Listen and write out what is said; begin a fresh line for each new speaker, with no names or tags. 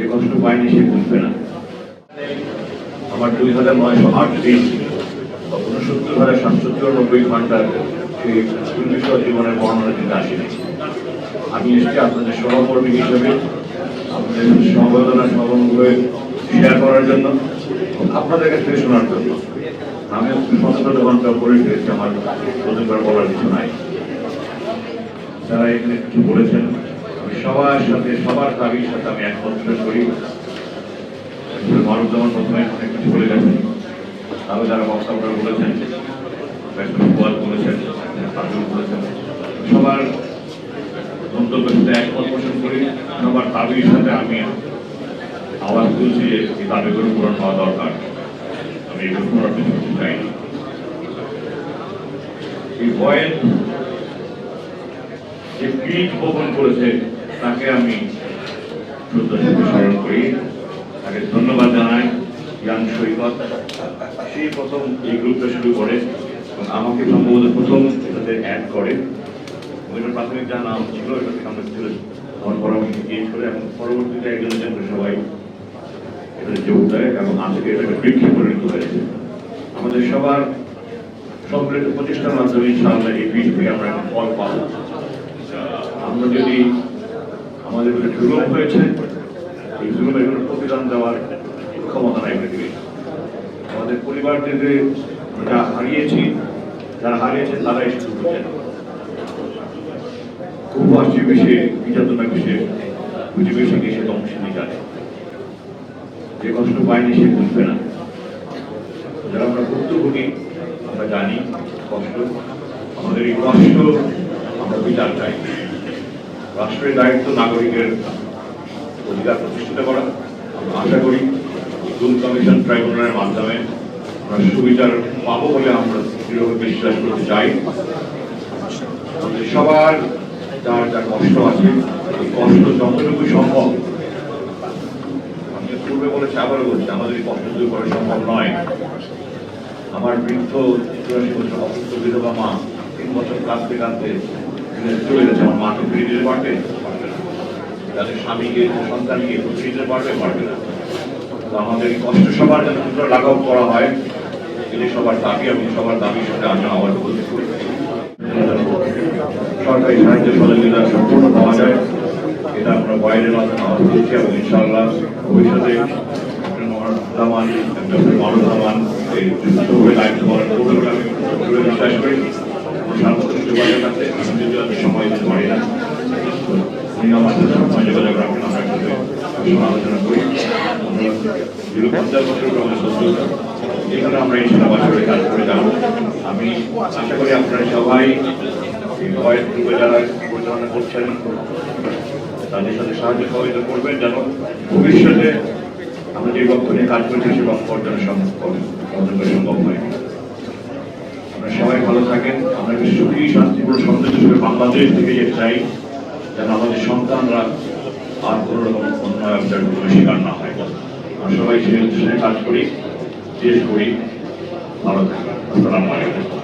যে কষ্ট পায়নি সে বুঝবে না। আমার দুই হাজার নয়শো আট দিন উনসত্তর হাজার সাতশো চুরানব্বই ঘণ্টার সেই জীবনের বর্ণনা দিতে আসিনি। আমি এসেছি আপনাদের সহকর্মী হিসেবে, আপনাদের সমবেদনা সহমূল্যে শেয়ার করার জন্য আপনাদের কাছ শোনার জন্য। আমি সতেরো ঘণ্টা পরে ফিরেছি আমার করে বলার কিছু নাই। তারা এখানে কিছু বলেছেন সবার সাথে, সবার দাবির সাথে আমি একমত শেষ করি মানব যেমন প্রথমে কিছু বলে গেছেন আরও যারা বক্তব্য বলেছেন ফুয়াদ বলেছেন বলেছেন, সবার মন্তব্যের সাথে একমত পোষণ করি। সবার দাবির সাথে আমি আওয়াজ তুলছি যে এই দাবিগুলো পূরণ হওয়া দরকার। আমি এগুলো পুনরাবৃত্তি করতে চাই না। এই যে বীজ বপন করেছে, তাকে আমি স্মরণ করি। তাকে ধন্যবাদ জানাই ইয়ান সৈকত। সেই প্রথম এই গ্রুপটা শুরু করে আমাকে সম্ভবত প্রথম এটাতে অ্যাড করে। এবং প্রাথমিক যা নাম ছিল এটা থেকে ছিল আমার পরামর্শ করে এবং পরবর্তীতে একজন একজন সবাই এটাতে যোগ দেয় এবং আজকে এটাকে বৃক্ষে পরিণত হয়েছে। আমাদের সবার সম্মিলিত প্রচেষ্টার মাধ্যমে ইনশাআল্লাহ এই বীজ থেকে আমরা ফল পাবো। আমরা যদি আমাদের একটা জুলুম হয়েছে, এই জুলুমের কোনো প্রতিদান দেওয়ার ক্ষমতা নাই পৃথিবী আমাদের পরিবারদের যা হারিয়েছি যারা হারিয়েছে তারাই শুধু বুঝেন খুব আসছে বেশি নির্যাতনা বেশি বুঝে বেশি গিয়ে ধ্বংস নিয়ে জানে যে কষ্ট পায়নি সে বুঝবে না। যারা আমরা ভুক্তভোগী, আমরা জানি কষ্ট। আমাদের এই কষ্ট, আমরা বিচার চাই। রাষ্ট্রের দায়িত্ব নাগরিকের অধিকার প্রতিষ্ঠিত করা। আমরা আশা করি দুল কমিশন ট্রাইব্যুনালের মাধ্যমে আমরা সুবিচার পাবো বলে আমরা দৃঢ়ভাবে বিশ্বাস করতে চাই। সবার যার যা কষ্ট আছে, এই কষ্ট যতটুকু সম্ভব, আমি পূর্বে বলেছি, আবারও বলছি, আমাদের এই কষ্ট দূর করা সম্ভব নয়। আমার বৃদ্ধ অসুস্থ বিধবা মা তিন বছর কাঁদতে কাঁদতে চলে গেছে আমার মাকে ফিরে দিতে পারবে পারবে না। তাদের স্বামীকে সন্তানকে আমাদের কষ্ট সবার যেন লাঘব করা হয়, এটি সবার দাবি এবং সবার দাবির সাথে আমি আবার বলতে সরকারি সাহায্য সহযোগিতা সম্পূর্ণ পাওয়া যায়। এটা আমরা বাইরের মাধ্যমে আওয়াজ দিচ্ছি এবং ইনশাআল্লাহ ভবিষ্যতে জামান ডক্টর মারুফ জামান এই যুক্তভাবে দায়িত্ব পালন করবে আমি বিশ্বাস করি। আমি আশা করি আপনারা সবাই ভয়ের গ্রুপে যারা পরিচালনা করছেন তাদের সাথে সাহায্য সহযোগিতা করবেন যেন ভবিষ্যতে আমরা যে লক্ষ্য নিয়ে কাজ করছি সে লক্ষ্য অর্জনের সম্ভব অর্জন করা সম্ভব হয় সবাই ভালো থাকেন। আমরা একটা সুখী, শান্তিপূর্ণ সমৃদ্ধ বাংলাদেশ থেকে যেতে চাই, যেন আমাদের সন্তানরা আর কোনো রকম অন্যায় কোনো শিকার না হয়। আমরা সবাই উদ্দেশ্যে কাজ করি শেষ করি। ভালো থাকেন আসসালামু আলাইকুম।